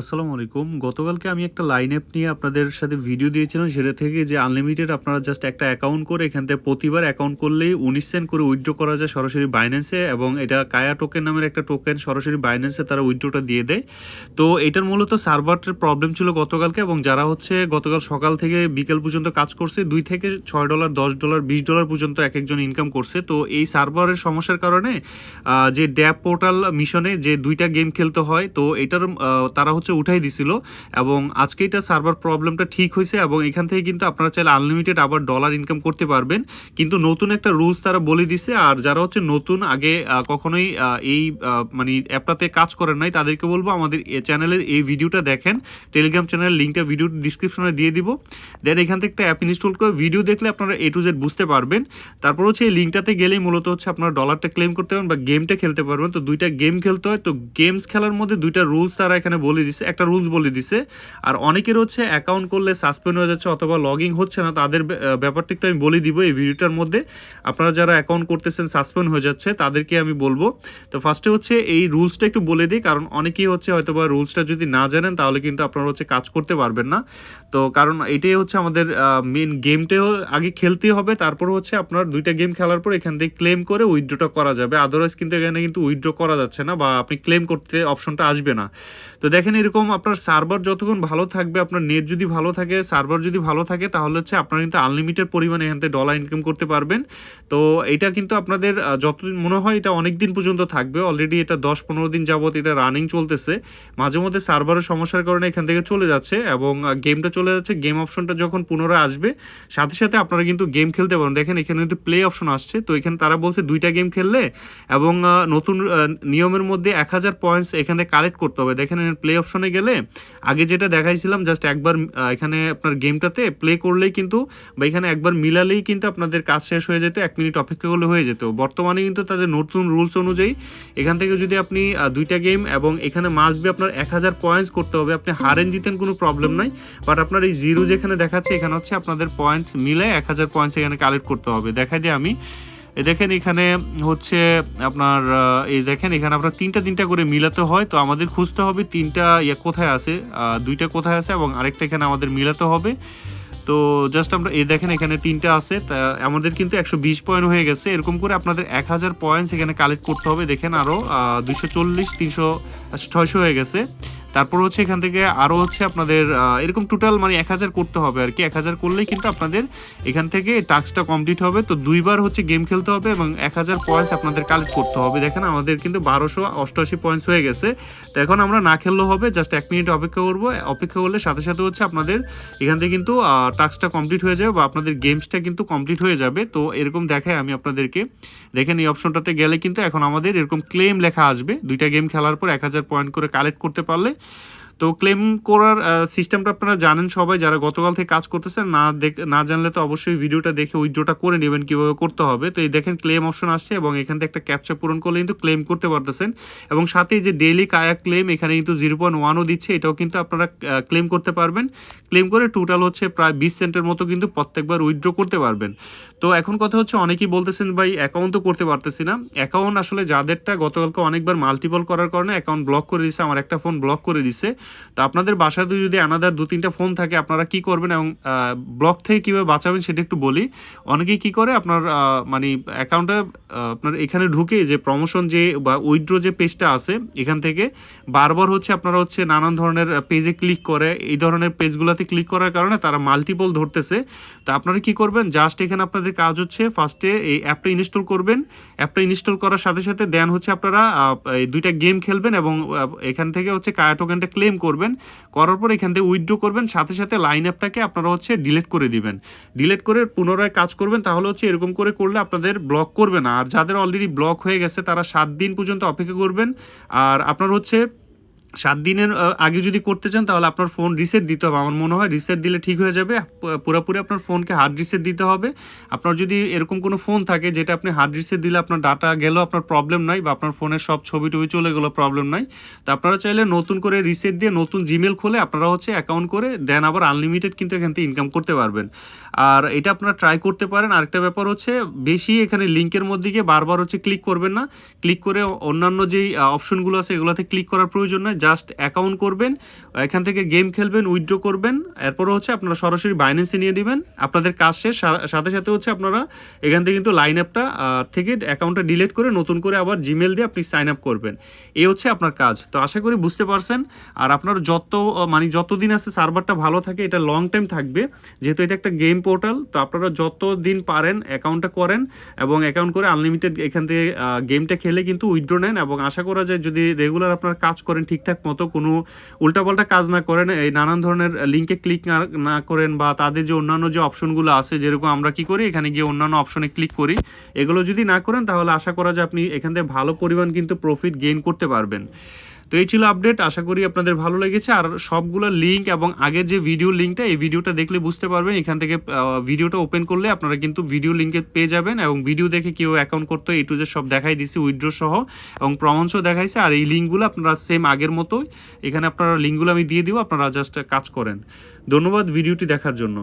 আসসালামু আলাইকুম। গতকালকে আমি একটা লাইন অ্যাপ নিয়ে আপনাদের সাথে ভিডিও দিয়েছিলাম, সেটা থেকে যে আনলিমিটেড আপনারা জাস্ট একটা অ্যাকাউন্ট করে এখান থেকে প্রতিবার অ্যাকাউন্ট করলেই উনিশ সেন্ট করে উইথড্র করা যায় সরাসরি বাইন্যান্সে এবং এটা কায়া টোকেন নামের একটা টোকেন সরাসরি বাইন্যান্সে তারা উইথড্রটা দিয়ে দেয়। তো এটার মূলত সার্ভারটার প্রবলেম ছিল গতকালকে এবং যারা হচ্ছে গতকাল সকাল থেকে বিকেল পর্যন্ত কাজ করছে, দুই থেকে ছয় ডলার দশ ডলার বিশ ডলার পর্যন্ত এক একজন ইনকাম করছে। তো এই সার্ভারের সমস্যার কারণে যে ড্যাপ পোর্টাল মিশনে যে দুইটা গেম খেলতে হয়, তো এটার তারা হচ্ছে উঠাই দিছিল এবং আজকে এটা সার্ভার প্রবলেমটা ঠিক হয়েছে এবং এখান থেকে কিন্তু আপনারা চাইলে আনলিমিটেড আবার ডলার ইনকাম করতে পারবেন। কিন্তু নতুন একটা রুলস তারা বলে দিছে আর যারা হচ্ছে নতুন, আগে কখনোই এই মানে অ্যাপটাতে কাজ করেন নাই, তাদেরকে বলব আমাদের এ চ্যানেলের এই ভিডিওটা দেখেন। টেলিগ্রাম চ্যানেলের লিঙ্কটা ভিডিও ডিসক্রিপশনে দিয়ে দিব। দেন এখান থেকে একটা অ্যাপ ইনস্টল করে ভিডিও দেখলে আপনারা এ টু জেড বুঝতে পারবেন। তারপর হচ্ছে এই লিঙ্কটাতে গেলেই মূলত হচ্ছে আপনারা ডলারটা ক্লেম করতে পারবেন বা গেমটা খেলতে পারবেন। তো দুইটা গেম খেলতে হয়। তো গেমস খেলার মধ্যে দুইটা রুলস তারা এখানে বলে দিছে, একটা রুলস বলে দিছে। আর অনেকের হচ্ছে অ্যাকাউন্ট করলে সাসপেন্ড হয়ে যাচ্ছে অথবা লগ হচ্ছে না, তাদের ব্যাপারটা একটু আমি বলে দিব এই ভিডিওটার মধ্যে। আপনারা যারা অ্যাকাউন্ট করতেছেন সাসপেন্ড হয়ে যাচ্ছে, তাদেরকে আমি বলব। তো ফার্স্টে হচ্ছে এই রুলসটা একটু বলে দিই, কারণ অনেকেই হচ্ছে হয়তো বা রুলসটা যদি না জানেন, তাহলে কিন্তু আপনারা হচ্ছে কাজ করতে পারবেন না। তো কারণ এটাই হচ্ছে আমাদের মেন গেমটাও আগে খেলতে হবে, তারপর হচ্ছে আপনার দুইটা গেম খেলার পর এখান থেকে ক্লেম করে উইথড্রটা করা যাবে। আদারওয়াইজ কিন্তু এখানে কিন্তু উইথড্র করা যাচ্ছে না বা আপনি ক্লেম করতে অপশনটা আসবে না। তো দেখেন এরকম আপনার সার্ভার যতক্ষণ ভালো থাকবে, আপনার নেট যদি ভালো থাকে সার্ভার যদি ভালো থাকে, তাহলে হচ্ছে আপনারা কিন্তু আনলিমিটেড পরিমাণে এখান থেকে ডলার ইনকাম করতে পারবেন। তো এটা কিন্তু আপনাদের যতদিন মনে হয় এটা অনেক দিন পর্যন্ত থাকবে। অলরেডি এটা দশ পনেরো দিন যাবত এটা রানিং চলতেছে। মাঝে মধ্যে সার্ভারের সমস্যার কারণে এখান থেকে চলে যাচ্ছে এবং গেমটা চলে যাচ্ছে। গেম অপশনটা যখন পুনরায় আসবে, সাথে সাথে আপনারা কিন্তু গেম খেলতে পারেন দেখেন এখানে কিন্তু প্লে অপশন আসছে। তো এখানে তারা বলছে দুইটা গেম খেললে এবং নতুন নিয়মের মধ্যে এক হাজার পয়েন্টস এখানে কালেক্ট করতে হবে। দেখেন প্লে অপশনে গেলে আগে যেটা দেখাইছিলাম জাস্ট একবার এখানে আপনার গেমটাতে প্লে করলেই কিন্তু বা এখানে একবার মিলালেই কিন্তু আপনাদের কাজ শেষ হয়ে যেত, এক মিনিট অপেক্ষা করলে হয়ে যেত। বর্তমানে কিন্তু তাদের নতুন রুলস অনুযায়ী এখান থেকে যদি আপনি দুইটা গেম এবং এখানে মাস্ট বি আপনার এক হাজার পয়েন্টস করতে হবে, আপনি হারেন জিতেন কোনো প্রবলেম নাই। বাট আপনার এই জিরো যেখানে দেখাচ্ছে, এখানে হচ্ছে আপনাদের পয়েন্ট মিলে এক হাজার পয়েন্টস এখানে কালেক্ট করতে হবে। দেখাই দিই আমি। দেখেন এখানে হচ্ছে আপনার এই দেখেন এখানে আপনার তিনটা তিনটা করে মিলাতে হয়, তো আমাদের খুঁজতে হবে তিনটা ইয়ে কোথায় আছে দুইটা কোথায় আছে এবং আরেকটা এখানে আমাদের মিলাতে হবে। তো জাস্ট আমরা, এই দেখেন এখানে তিনটা আছে, তা আমাদের কিন্তু একশো বিশ পয়েন্ট হয়ে গেছে, এরকম করে আপনাদের এক হাজার পয়েন্টস এখানে কালেক্ট করতে হবে। দেখেন আরও দুশো চল্লিশ, তিনশো, ছয়শো হয়ে গেছে। তারপর হচ্ছে এখান থেকে আরও হচ্ছে আপনাদের এরকম টোটাল মানে এক হাজার করতে হবে আর কি। এক হাজার করলেই কিন্তু আপনাদের এখান থেকে টাস্কটা কমপ্লিট হবে। তো দুইবার হচ্ছে গেম খেলতে হবে এবং এক হাজার পয়েন্টস আপনাদের কালেক্ট করতে হবে। দেখেন আমাদের কিন্তু বারোশো অষ্টআশি পয়েন্টস হয়ে গেছে। তো এখন আমরা না খেললেও হবে জাস্ট এক মিনিট অপেক্ষা করব। অপেক্ষা করলে সাথে সাথে হচ্ছে আপনাদের এখান থেকে কিন্তু টাস্কটা কমপ্লিট হয়ে যাবে বা আপনাদের গেমসটা কিন্তু কমপ্লিট হয়ে যাবে। তো এরকম দেখায় আমি আপনাদেরকে। দেখেন এই অপশনটাতে গেলে কিন্তু এখন আমাদের এরকম ক্লেম লেখা আসবে। দুইটা গেম খেলার পর এক হাজার পয়েন্ট করে কালেক্ট করতে পারলে তো ক্লেম করার সিস্টেমটা আপনারা জানেন সবাই, যারা গতকাল থেকে কাজ করতেছেন, না দেখ, না জানলে তো অবশ্যই ভিডিওটা দেখে উইথড্রটা করে নেবেন কীভাবে করতে হবে। তো এই দেখেন ক্লেম অপশন আসছে এবং এখান থেকে একটা ক্যাপচা পূরণ করলে কিন্তু ক্লেম করতে পারতেছেন। এবং সাথে যে ডেইলি কায়া ক্লেম এখানে কিন্তু জিরো পয়েন্ট ওয়ানও দিচ্ছে, এটাও কিন্তু আপনারা ক্লেম করতে পারবেন। ক্লেম করে টোটাল হচ্ছে প্রায় বিশ সেন্টের মতো কিন্তু প্রত্যেকবার উইথড্র করতে পারবেন। তো এখন কথা হচ্ছে অনেকেই বলতেছেন, ভাই অ্যাকাউন্ট তো করতে পারতেছি না। অ্যাকাউন্ট আসলে যাদেরটা গতকালকে অনেকবার মাল্টিপল করার কারণে অ্যাকাউন্ট ব্লক করে দিছে, আমার একটা ফোন ব্লক করে দিছে। তো আপনাদের বাসায় যদি আনাদার দু, তিনটা ফোন থাকে, আপনারা কি করবেন এবং ব্লক থেকে কীভাবে বাঁচাবেন সেটা একটু বলি। অনেকেই কি করে, আপনার মানে অ্যাকাউন্টে আপনার এখানে ঢুকে যে প্রমোশন যে বা উইথড্র যে পেজটা আছে, এখান থেকে বারবার হচ্ছে আপনারা হচ্ছে নানান ধরনের পেজে ক্লিক করে, এই ধরনের পেজগুলোতে ক্লিক করার কারণে তারা মাল্টিপল ধরতেছে। তো আপনারা কি করবেন জাস্ট এখানে আপনাদের কাজ হচ্ছে। ফার্স্টে এই অ্যাপটা ইনস্টল করবেন। অ্যাপটা ইনস্টল করার সাথে সাথে দেন হচ্ছে আপনারা এই দুইটা গেম খেলবেন এবং এখান থেকে হচ্ছে কায়া টোকেনটা ক্লেম করবেন। করার পর এখান থেকে উইথড্র করবেন। সাথে সাথে লাইন অ্যাপটাকে আপনারা হচ্ছে ডিলিট করে দিবেন। ডিলিট করে পুনরায় কাজ করবেন। তাহলে হচ্ছে এরকম করে করলে আপনাদের ব্লক করবে না। আর যাদের অলরেডি ব্লক হয়ে গেছে, তারা সাত দিন পর্যন্ত অপেক্ষা করবেন। আর আপনার হচ্ছে সাত দিনের আগে যদি করতে চান তাহলে আপনার ফোন রিসেট দিতে হবে। আমার মনে হয় রিসেট দিলে ঠিক হয়ে যাবে। পুরোপুরি আপনার ফোনকে হার্ড রিসেট দিতে হবে। আপনার যদি এরকম কোনো ফোন থাকে যেটা আপনি হার্ড রিসেট দিলে আপনার ডাটা গেলেও আপনার প্রবলেম নাই বা আপনার ফোনের সব ছবি টবি চলে গেলো প্রবলেম নাই। তো আপনারা চাইলে নতুন করে রিসেট দিয়ে নতুন জিমেল খুলে আপনারা হচ্ছে অ্যাকাউন্ট করে দেন আবার আনলিমিটেড কিন্তু এখান থেকে ইনকাম করতে পারবেন। আর এটা আপনারা ট্রাই করতে পারেন। আরেকটা ব্যাপার হচ্ছে বেশি এখানে লিঙ্কের মধ্যে গিয়ে বারবার হচ্ছে ক্লিক করবেন না। ক্লিক করে অন্যান্য যেই অপশনগুলো আছে এগুলোতে ক্লিক করার প্রয়োজন নয় জাস্ট অ্যাকাউন্ট করবেন, এখান থেকে গেম খেলবেন উইথড্র করবেন, এরপর হচ্ছে আপনারা সরাসরি বাইন্যান্সে নিয়ে নেবেন। আপনাদের কাজ শেষ সাথে সাথে হচ্ছে আপনারা এখান থেকে কিন্তু লাইন আপটা থেকে অ্যাকাউন্টটা ডিলিট করে নতুন করে আবার জিমেল দিয়ে আপনি সাইন আপ করবেন। এই হচ্ছে আপনার কাজ। তো আশা করি বুঝতে পারছেন। আর আপনার যত মানে যতদিন আছে সার্ভারটা ভালো থাকে, এটা লং টাইম থাকবে। যেহেতু এটা একটা গেম পোর্টাল তো আপনারা যত দিন পারেন অ্যাকাউন্টটা করেন এবং অ্যাকাউন্ট করে আনলিমিটেড এখান থেকে গেমটা খেলে কিন্তু উইথড্র নেন। এবং আশা করা যায় যদি রেগুলার আপনার কাজ করেন ঠিকঠাক মতো কোনো উল্টাপাল্টা কাজ না করেন, এই নানান ধরনের লিঙ্কে ক্লিক না করেন বা তাদের যে অন্যান্য যে অপশনগুলো আছে, যেরকম আমরা কি করি, এখানে গিয়ে অন্যান্য অপশনে ক্লিক করি, এগুলো যদি না করেন তাহলে আশা করা যায় আপনি এখান থেকে ভালো পরিমাণ কিন্তু প্রফিট গেইন করতে পারবেন। তো এই ছিল আপডেট আশা করি আপনাদের ভালো লেগেছে। আর সবগুলো লিঙ্ক এবং আগের যে ভিডিও লিঙ্কটা এই ভিডিওটা দেখলে বুঝতে পারবেন। এখান থেকে ভিডিওটা ওপেন করলে আপনারা কিন্তু ভিডিও লিঙ্কে পেয়ে যাবেন এবং ভিডিও দেখে কেউ অ্যাকাউন্ট করতে এই টু যে সব দেখাই দিছি উইথড্র সহ। এবং প্রমাণসহ দেখাইছে, আর এই লিঙ্কগুলো আপনারা সেম আগের মতোই। এখানে আপনারা লিঙ্কগুলো আমি দিয়ে দিব, আপনারা জাস্ট কাজ করেন। ধন্যবাদ ভিডিওটি দেখার জন্য।